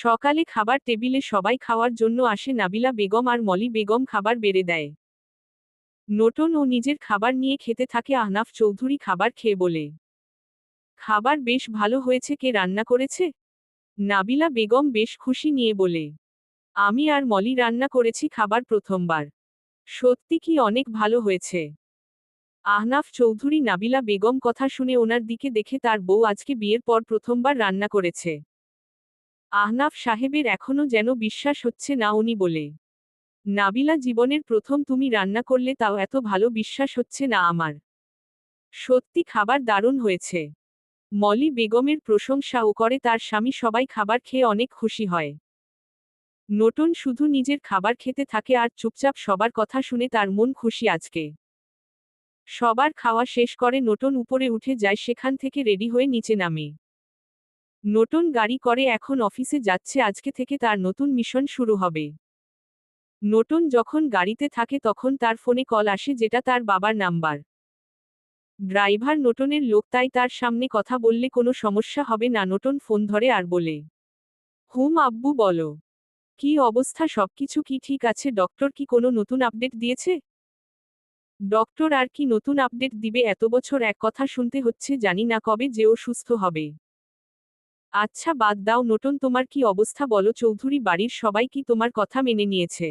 সকালে খাবার টেবিলে সবাই খাওয়ার জন্য আসে নাবিলা বেগম আর মলি বেগম খাবার বেড়ে দেয়। নোটন ও নিজের খাবার নিয়ে খেতে থাকে আহনাফ চৌধুরী খাবার খেয়ে বলে, খাবার বেশ ভালো হয়েছে, কে রান্না করেছে? নাবিলা বেগম বেশ খুশি নিয়ে বলে, আমি আর মলি রান্না করেছি খাবার প্রথমবার। সত্যি কি অনেক ভালো হয়েছে? আহনাফ চৌধুরী নাবিলা বেগম কথা শুনে ওনার দিকে দেখে তার বউ আজকে বিয়ের পর প্রথমবার রান্না করেছে। আহনাফ সাহেবের এখনও যেন বিশ্বাস হচ্ছে না উনি বলে, নাবিলা জীবনের প্রথম তুমি রান্না করলে তাও এত ভালো বিশ্বাস হচ্ছে না আমার। সত্যি খাবার দারুণ হয়েছে। মলি বেগমের প্রশংসাও করে তার স্বামী সবাই খাবার খেয়ে অনেক খুশি হয়। নটন শুধু নিজের খাবার খেতে থাকে আর চুপচাপ সবার কথা শুনে তার মন খুশি আজকে। সবার খাওয়া শেষ করে নটন উপরে উঠে যায় সেখান থেকে রেডি হয়ে নিচে নামে। নটন গাড়ি করে এখন অফিসে যাচ্ছে, আজকে থেকে তার নতুন মিশন শুরু হবে। নটন যখন গাড়িতে থাকে তখন তার ফোনে কল আসে যেটা তার বাবার নাম্বার। ড্রাইভার নটনের লোক, তাই তার সামনে কথা বললে কোনো সমস্যা হবে না নটন ফোন ধরে আর বলে, হুম আব্বু, বলো। কি অবস্থা? সবকিছু কি ঠিক আছে? ডক্টর কি কোনো নতুন আপডেট দিয়েছে? ডক্টর আর কি নতুন আপডেট দিবে? এত বছর এক কথা শুনতে হচ্ছে, জানি না কবে যে ও সুস্থ হবে। আচ্ছা বাদ দাও নটন তোমার কি অবস্থা বলো? চৌধুরী বাড়ির সবাই কি তোমার কথা মেনে নিয়েছে?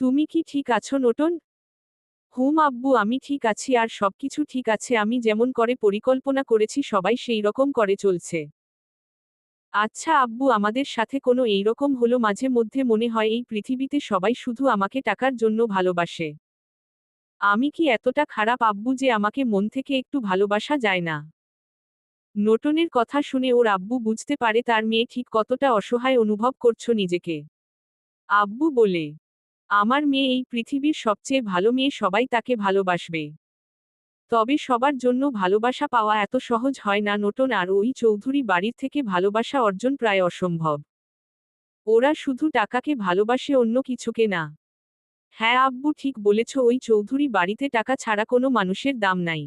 তুমি কি ঠিক আছো নটন হুম, আব্বু, আমি ঠিক আছি, আর সবকিছু ঠিক আছে, আমি যেমন করে পরিকল্পনা করেছি, সবাই সেই রকম করে চলছে। আচ্ছা আব্বু, আমাদের সাথে কোনো এইরকম হলো? মাঝে মধ্যে মনে হয় এই পৃথিবীতে সবাই শুধু আমাকে টাকার জন্য ভালোবাসে। আমি কি এতটা খারাপ, আব্বু, যে আমাকে মন থেকে একটু ভালোবাসা যায় না? নোটনের কথা শুনে ওর আব্বু বুঝতে পারে তার মেয়ে ঠিক কতটা অসহায় অনুভব করছ নিজেকে। আব্বু বলে, আমার মেয়ে এই পৃথিবীর সবচেয়ে ভালো মেয়ে, সবাই তাকে ভালোবাসবে। তবে সবার জন্য ভালোবাসা পাওয়া এত সহজ হয় না, নোটন আর ওই চৌধুরী বাড়ির থেকে ভালোবাসা অর্জন প্রায় অসম্ভব। ওরা শুধু টাকাকে ভালোবাসে, অন্য কিছুকে না। হ্যাঁ আব্বু ঠিক বলেছ, ওই চৌধুরী বাড়িতে টাকা ছাড়া কোনো মানুষের দাম নাই।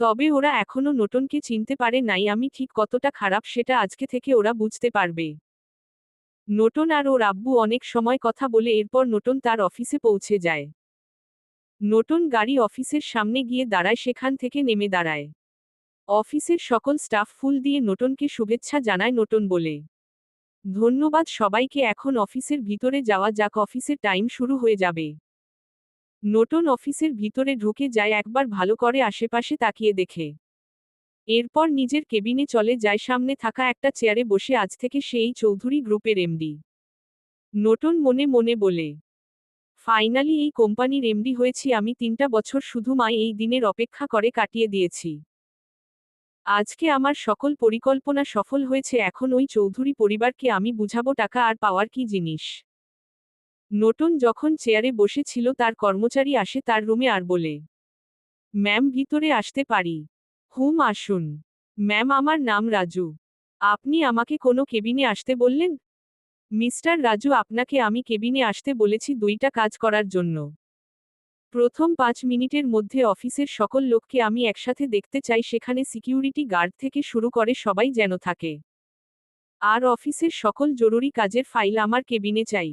তবে ওরা এখনও নোটনকে চিনতে পারে নাই আমি ঠিক কতটা খারাপ সেটা আজকে থেকে ওরা বুঝতে পারবে। নোটন আর ওর আব্বু অনেক সময় কথা বলে এরপর নোটন তার অফিসে পৌঁছে যায়। নোটন গাড়ি অফিসের সামনে গিয়ে দাঁড়ায় সেখান থেকে নেমে দাঁড়ায়। অফিসের সকল স্টাফ ফুল দিয়ে নোটনকে শুভেচ্ছা জানায় নোটন বলে। ধন্যবাদ সবাইকে এখন অফিসের ভিতরে যাওয়া যাক অফিসের টাইম শুরু হয়ে যাবে। নোটন অফিসের ভিতরে ঢুকে যায় একবার ভালো করে আশেপাশে তাকিয়ে দেখে। এরপর নিজের কেবিনে চলে যায় সামনে থাকা একটা চেয়ারে বসে আজ থেকে সেই চৌধুরী গ্রুপের এমডি। নোটন মনে মনে বলে, ফাইনালি এই কোম্পানির এমডি হয়েছি আমি তিনটা বছর শুধু মা এই দিনের অপেক্ষা করে কাটিয়ে দিয়েছি। আজকে আমার সকল পরিকল্পনা সফল হয়েছে এখন ওই চৌধুরী পরিবারকে আমি বুঝাবো টাকা আর পাওয়ার কি জিনিস? নোটন যখন চেয়ারে বসেছিল তার কর্মচারী আসে তার রুমে আর বলে, ম্যাম, ভিতরে আসতে পারি। হুম, আসুন। ম্যাম, আমার নাম রাজু। আপনি আমাকে কোনো কেবিনে আসতে বললেন? মিস্টার রাজু, আপনাকে আমি কেবিনে আসতে বলেছি দুইটা কাজ করার জন্য। প্রথম পাঁচ মিনিটের মধ্যে অফিসের সকল লোককে আমি একসাথে দেখতে চাই, সেখানে সিকিউরিটি গার্ড থেকে শুরু করে সবাই যেন থাকে। আর অফিসের সকল জরুরি কাজের ফাইল আমার কেবিনে চাই।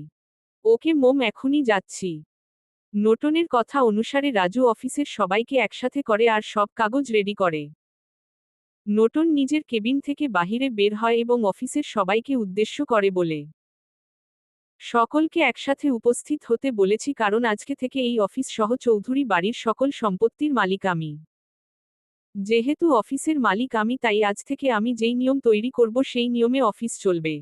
ওকে মোম এখনই যাচ্ছি। নোটনের কথা অনুসারে রাজু অফিসের সবাইকে একসাথে করে আর সব কাগজ রেডি করে। নোটন নিজের কেবিন থেকে বাহিরে বের হয় এবং অফিসের সবাইকে উদ্দেশ্য করে বলে, সকলকে একসাথে উপস্থিত হতে বলেছি কারণ আজকে থেকে এই অফিস সহ চৌধুরী বাড়ির সকল সম্পত্তির মালিক আমি। যেহেতু অফিসের মালিক আমি তাই আজ থেকে আমি যেই নিয়ম তৈরি করব সেই নিয়মে অফিস চলবে।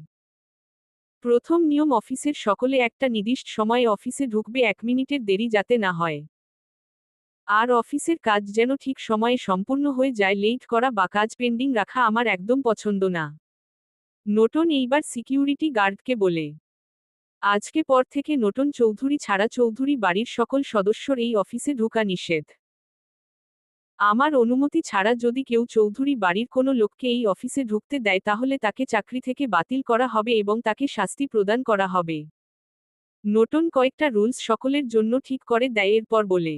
প্রথম নিয়ম অফিসের সকলে একটা নির্দিষ্ট সময়ে অফিসে ঢুকবে এক মিনিটের দেরি যাতে না হয়। আর অফিসের কাজ যেন ঠিক সময়ে সম্পূর্ণ হয়ে যায়, লেট করা বা কাজ পেন্ডিং রাখা আমার একদম পছন্দ না। নোটন এইবার সিকিউরিটি গার্ডকে বলে, আজকে পর থেকে নোটন চৌধুরী ছাড়া চৌধুরী বাড়ির সকল সদস্যর এই অফিসে ঢোকা নিষেধ। আমার অনুমতি ছাড়া যদি কেউ চৌধুরী বাড়ির কোনো লোককে এই অফিসে ঢুকতে দেয় তাহলে তাকে চাকরি থেকে বাতিল করা হবে এবং তাকে শাস্তি প্রদান করা হবে। নোটন কয়েকটা রুলস সকলের জন্য ঠিক করে দেয় এরপর বলে,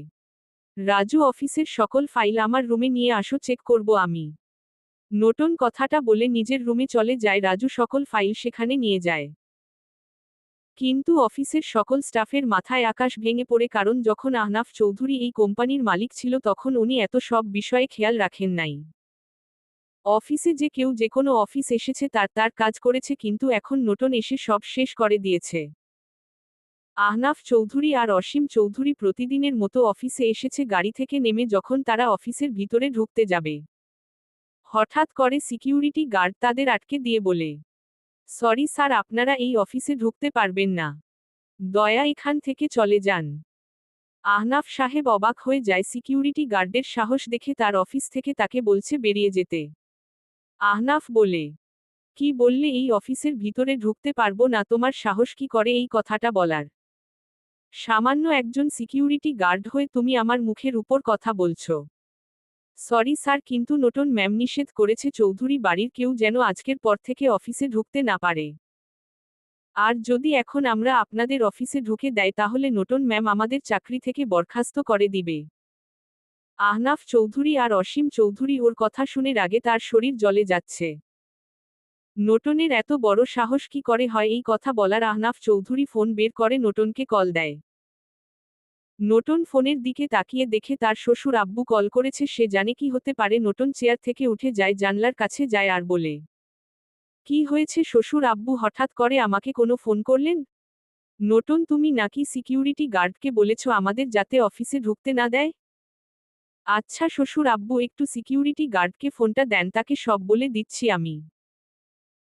রাজু অফিসের সকল ফাইল আমার রুমে নিয়ে আসো, চেক করব আমি। নোটন কথাটা বলে নিজের রুমে চলে যায়, রাজু সকল ফাইল সেখানে নিয়ে যায়। কিন্তু অফিসের সকল স্টাফের মাথায় আকাশ ভেঙে পড়ে কারণ যখন আহনাফ চৌধুরী এই কোম্পানির মালিক ছিল তখন উনি এত সব বিষয়ে খেয়াল রাখেন নাই। অফিসে যে কেউ যে কোনো অফিস এসেছে তার তার কাজ করেছে কিন্তু এখন নতুন এসে সব শেষ করে দিয়েছে। আহনাফ চৌধুরী আর অসীম চৌধুরী প্রতিদিনের মতো অফিসে এসেছে গাড়ি থেকে নেমে যখন তারা অফিসের ভিতরে ঢুকতে যাবে। হঠাৎ করে সিকিউরিটি গার্ড তাদের আটকে দিয়ে বলে সরি স্যার, আপনারা এই অফিসে ঢুকতে পারবেন না। দয়া এখান থেকে চলে যান। আহনাফ সাহেব অবাক হয়ে যায়, সিকিউরিটি গার্ডের সাহস দেখে তার অফিস থেকে তাকে বলছে বেরিয়ে যেতে। আহনাফ বলে, কি বললে এই অফিসের ভিতরে ঢুকতে পারব না, তোমার সাহস কি করে এই কথাটা বলার? সামান্য একজন সিকিউরিটি গার্ড হয়ে তুমি আমার মুখের উপর কথা বলছো। সরি স্যার, কিন্তু নতুন ম্যাম নিষেধ করেছে চৌধুরী বাড়ির কেউ যেন আজকের পর থেকে অফিসে ঢুকতে না পারে। আর যদি এখন আমরা আপনাদের অফিসে ঢুকে দেয় তাহলে নতুন ম্যাম আমাদের চাকরি থেকে বরখাস্ত করে দিবে। আহনাফ চৌধুরী আর অসীম চৌধুরী ওর কথা শুনে রাগে তার শরীর জলে যাচ্ছে। নোটনের এত বড় সাহস কি করে হয় এই কথা বলার আহনাফ চৌধুরী ফোন বের করে নোটনকে কল দেয়। নোটন ফোনের দিকে তাকিয়ে দেখে তার শ্বশুর আব্বু কল করেছে, সে জানে কি হতে পারে নোটন চেয়ার থেকে উঠে যায়, জানলার কাছে যায় আর বলে, কি হয়েছে শ্বশুর আব্বু, হঠাৎ করে আমাকে কোনো ফোন করলেন? নোটন তুমি নাকি সিকিউরিটি গার্ডকে বলেছ আমাদের যাতে অফিসে ঢুকতে না দেয়? আচ্ছা শ্বশুর আব্বু, একটু সিকিউরিটি গার্ডকে ফোনটা দেন, তাকে সব বলে দিচ্ছি আমি।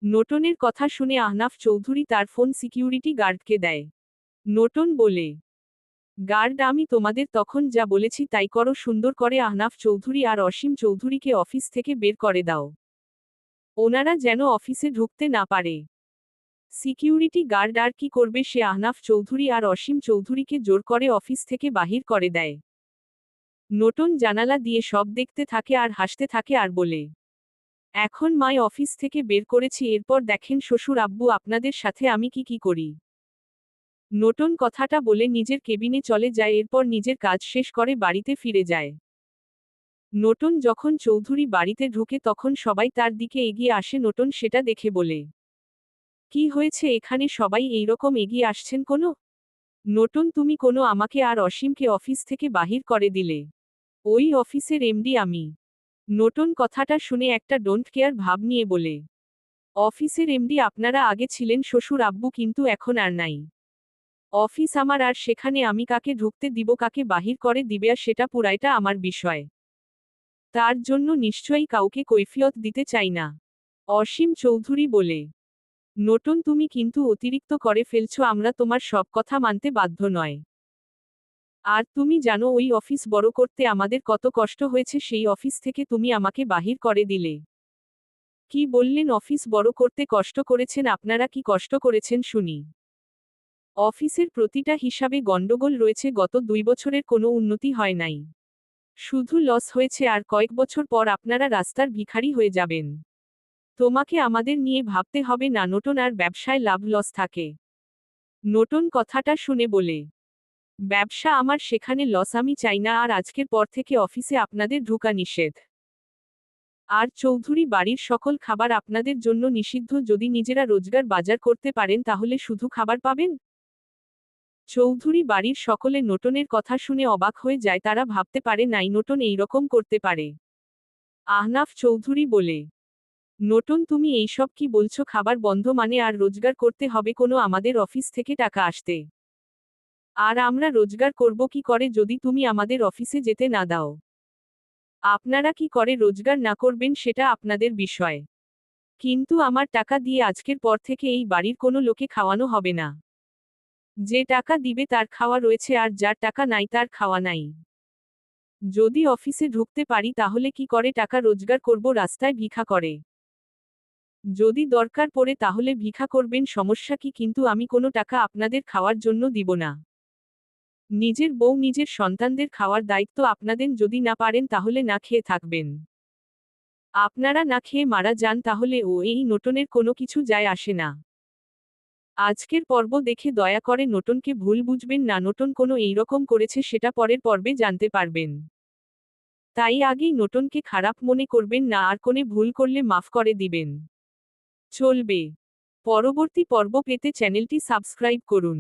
নোটনের কথা শুনে আহনাফ চৌধুরী তার ফোন সিকিউরিটি গার্ডকে দেয়। নোটন বলে গার্ড, আমি তোমাদের তখন যা বলেছি তাই করো, সুন্দর করে আহনাফ চৌধুরী আর অসীম চৌধুরীকে অফিস থেকে বের করে দাও। ওনারা যেন অফিসে ঢুকতে না পারে। সিকিউরিটি গার্ড আর কি করবে, সে আহনাফ চৌধুরী আর অসীম চৌধুরীকে জোর করে অফিস থেকে বাহির করে দেয়। নতুন জানালা দিয়ে সব দেখতে থাকে আর হাসতে থাকে আর বলে, এখন মায় অফিস থেকে বের করেছি, এরপর দেখেন শ্বশুর আব্বু, আপনাদের সাথে আমি কি কি করি? নতুন কথাটা বলে নিজের কেবিনে চলে যায়, এরপর নিজের কাজ শেষ করে বাড়িতে ফিরে যায়। নোটন যখন চৌধুরী বাড়িতে ঢুকে তখন সবাই তার দিকে এগিয়ে আসে নোটন সেটা দেখে বলে, কি হয়েছে এখানে? সবাই এইরকম এগিয়ে আসছেন কোনো? নোটন তুমি কোনো আমাকে আর অসীমকে অফিস থেকে বাহির করে দিলে। ওই অফিসের এমডি আমি। নোটন কথাটা শুনে একটা ডোন্ট কেয়ার ভাব নিয়ে বলে, অফিসের এমডি আপনারা আগে ছিলেন, শ্বশুর আব্বু কিন্তু এখন আর নাই। অফিস আমার আর সেখানে আমি কাকে ঢুকতে দিব, কাকে বাহির করে দিবে আর সেটা পুরাইটা আমার বিষয়। তার জন্য নিশ্চয়ই কাউকে কৈফিয়ত দিতে চাই না। অসীম চৌধুরী বলে, নতুন তুমি কিন্তু অতিরিক্ত করে ফেলছো, আমরা তোমার সব কথা মানতে বাধ্য নয়। আর তুমি জানো ওই অফিস বড় করতে আমাদের কত কষ্ট হয়েছে, সেই অফিস থেকে তুমি আমাকে বাহির করে দিলে। কি বললেন, অফিস বড় করতে কষ্ট করেছেন, আপনারা কি কষ্ট করেছেন শুনি। অফিসের প্রতিটা হিসাবে গণ্ডগোল রয়েছে, গত দুই বছরের কোনো উন্নতি হয় নাই। শুধু লস হয়েছে আর কয়েক বছর পর আপনারা রাস্তার ভিখারি হয়ে যাবেন। তোমাকে আমাদের নিয়ে ভাবতে হবে না নোটন আর ব্যবসায় লাভ লস থাকে। নোটন কথাটা শুনে বলে, ব্যবসা আমার সেখানে লস, আমি চাই না, আর আজকের পর থেকে অফিসে আপনাদের ঢুকা নিষেধ। আর চৌধুরী বাড়ির সকল খাবার আপনাদের জন্য নিষিদ্ধ, যদি নিজেরা রোজগার বাজার করতে পারেন, তাহলে শুধু খাবার পাবেন? চৌধুরী বাড়ির সকলে নোটনের কথা শুনে অবাক হয়ে যায়, তারা ভাবতে পারে নাই নোটন এইরকম করতে পারে। আহনাফ চৌধুরী বলে নোটন তুমি এইসব কি বলছো, খাবার বন্ধ মানে আর রোজগার করতে হবে কোনো আমাদের অফিস থেকে টাকা আসতে। আর আমরা রোজগার করব কি করে যদি তুমি আমাদের অফিসে যেতে না দাও? আপনারা কি করে রোজগার না করবেন সেটা আপনাদের বিষয়। কিন্তু আমার টাকা দিয়ে আজকের পর থেকে এই বাড়ির কোনো লোকে খাওয়ানো হবে না। যে টাকা দিবে তার খাওয়া রয়েছে আর যার টাকা নাই তার খাওয়া নাই। যদি অফিসে ঢুকতে পারি তাহলে কি করে টাকা রোজগার করব রাস্তায় ভিক্ষা করে? যদি দরকার পড়ে তাহলে ভিক্ষা করবেন সমস্যা কি কিন্তু আমি কোনো টাকা আপনাদের খাওয়ার জন্য দিব না। নিজের বউ নিজের সন্তানদের খাওয়ার দায়িত্ব আপনাদের যদি না পারেন তাহলে না খেয়ে থাকবেন। আপনারা না খেয়ে মারা যান তাহলে ও এই নোটনের কোনো কিছু যায় আসে না। আজকের পর্ব দেখে দয়া করে নোটনকে ভুল বুঝবেন না নোটন কোনো এইরকম করেছে সেটা পরের পর্বে জানতে পারবেন। তাই আগেই নোটনকে খারাপ মনে করবেন না, আর কোনে ভুল করলে মাফ করে দিবেন। চলবে। পরবর্তী পর্ব পেতে চ্যানেলটি সাবস্ক্রাইব করুন।